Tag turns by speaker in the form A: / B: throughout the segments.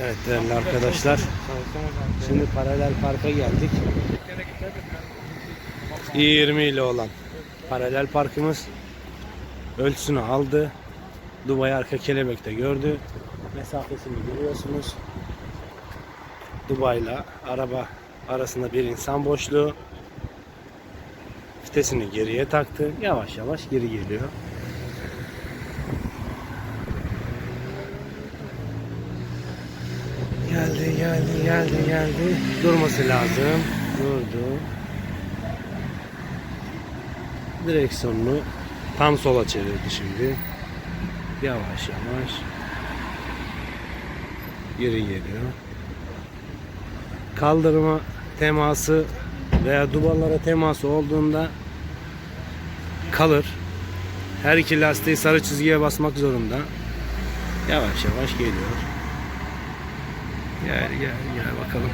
A: Evet değerli arkadaşlar. Şimdi paralel parka geldik. 20 ile olan paralel parkımız ölçüsünü aldı. Dubai arka kelebekte gördü. Mesafesini görüyorsunuz. Dubai ile araba arasında bir insan boşluğu. Vitesini geriye taktı. Yavaş yavaş geri geliyor. Geldi, geldi, geldi, geldi. Durması lazım. Durdu. Direksiyonunu tam sola çevirdi şimdi. Yavaş yavaş. Geri geliyor. Kaldırıma teması veya duvarlara teması olduğunda kalır. Her iki lastiği sarı çizgiye basmak zorunda. Yavaş yavaş geliyor. Gel gel gel bakalım.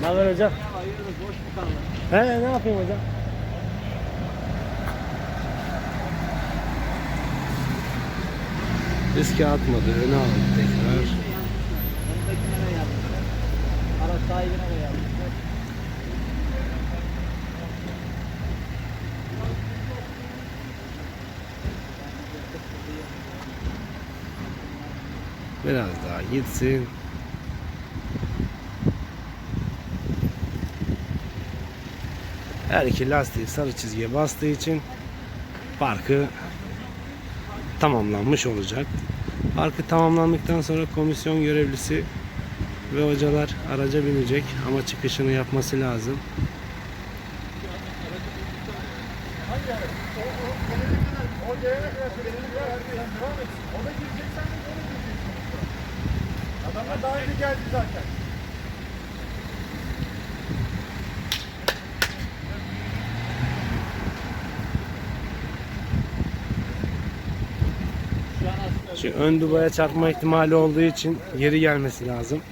A: Ne haber hocam? He ne yapayım hocam? Riske atmadı, öne aldı tekrar.
B: Araç sahibine de yaptı.
A: Biraz daha gitsin. Her iki lastiği sarı çizgiye bastığı için parkı tamamlanmış olacak. Parkı tamamlandıktan sonra komisyon görevlisi ve hocalar araca binecek ama çıkışını yapması lazım.
C: O gelene kadar benim var herkes devam etsin. O da girecek sen de ona gireceksin. Adamlar daha önce geldi zaten.
B: Şu
A: ön dubaya çarpma ihtimali olduğu için geri gelmesi lazım.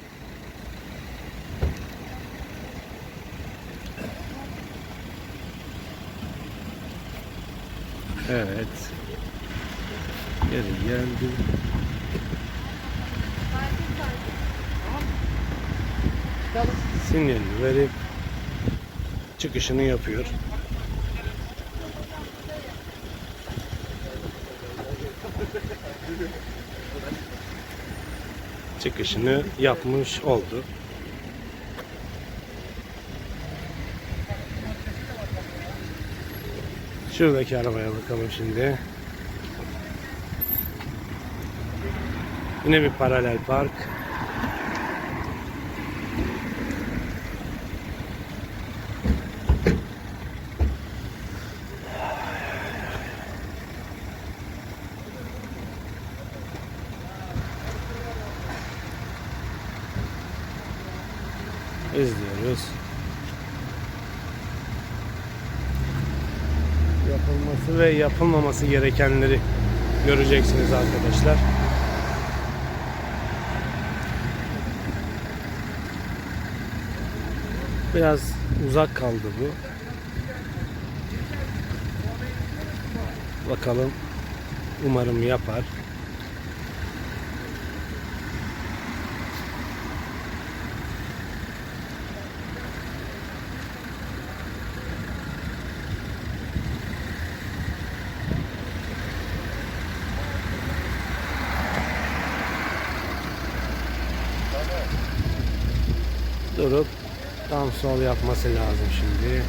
A: Evet. Geri geldi. Sinyalini verip çıkışını yapıyor. çıkışını yapmış oldu. Şuradaki arabaya bakalım şimdi. Yine bir paralel park. İzliyoruz. Yapılması ve yapılmaması gerekenleri göreceksiniz arkadaşlar. Biraz uzak kaldı bu. Bakalım. Umarım yapar. Durup tam sol yapması lazım şimdi.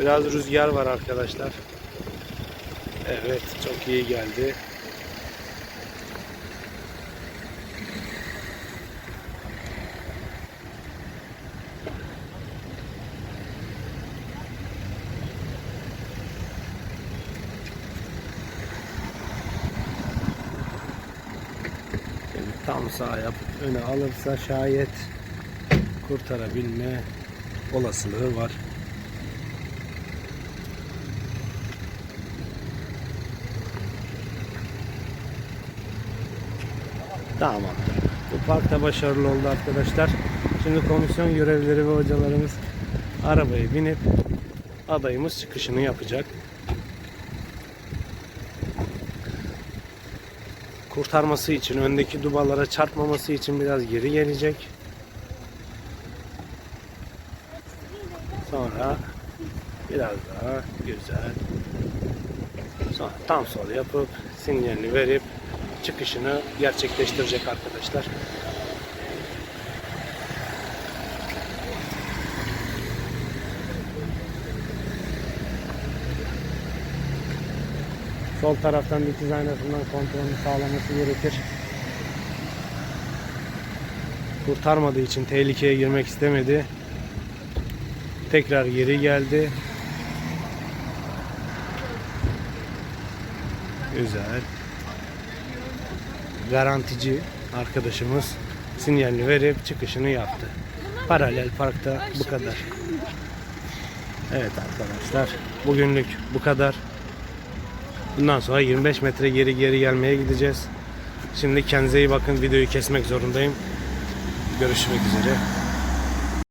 A: Biraz rüzgar var arkadaşlar. Evet çok iyi geldi. Şimdi tam sağ yapıp öne alırsa şayet kurtarabilme olasılığı var. Tamam. Bu parkta başarılı oldu arkadaşlar. Şimdi komisyon görevlileri ve hocalarımız arabaya binip adayımız çıkışını yapacak. Kurtarması için, öndeki dubalara çarpmaması için biraz geri gelecek. Sonra biraz daha güzel. Sonra tam sol yapıp sinyalini verip çıkışını gerçekleştirecek arkadaşlar. Sol taraftan dikiz aynasından kontrolünü sağlaması gerekir. Kurtarmadığı için tehlikeye girmek istemedi. Tekrar geri geldi. Güzel. Garantici arkadaşımız sinyalini verip çıkışını yaptı. Paralel parkta bu kadar. Evet arkadaşlar bugünlük bu kadar. Bundan sonra 25 metre geri geri gelmeye gideceğiz. Şimdi kendinize iyi bakın videoyu kesmek zorundayım. Görüşmek üzere.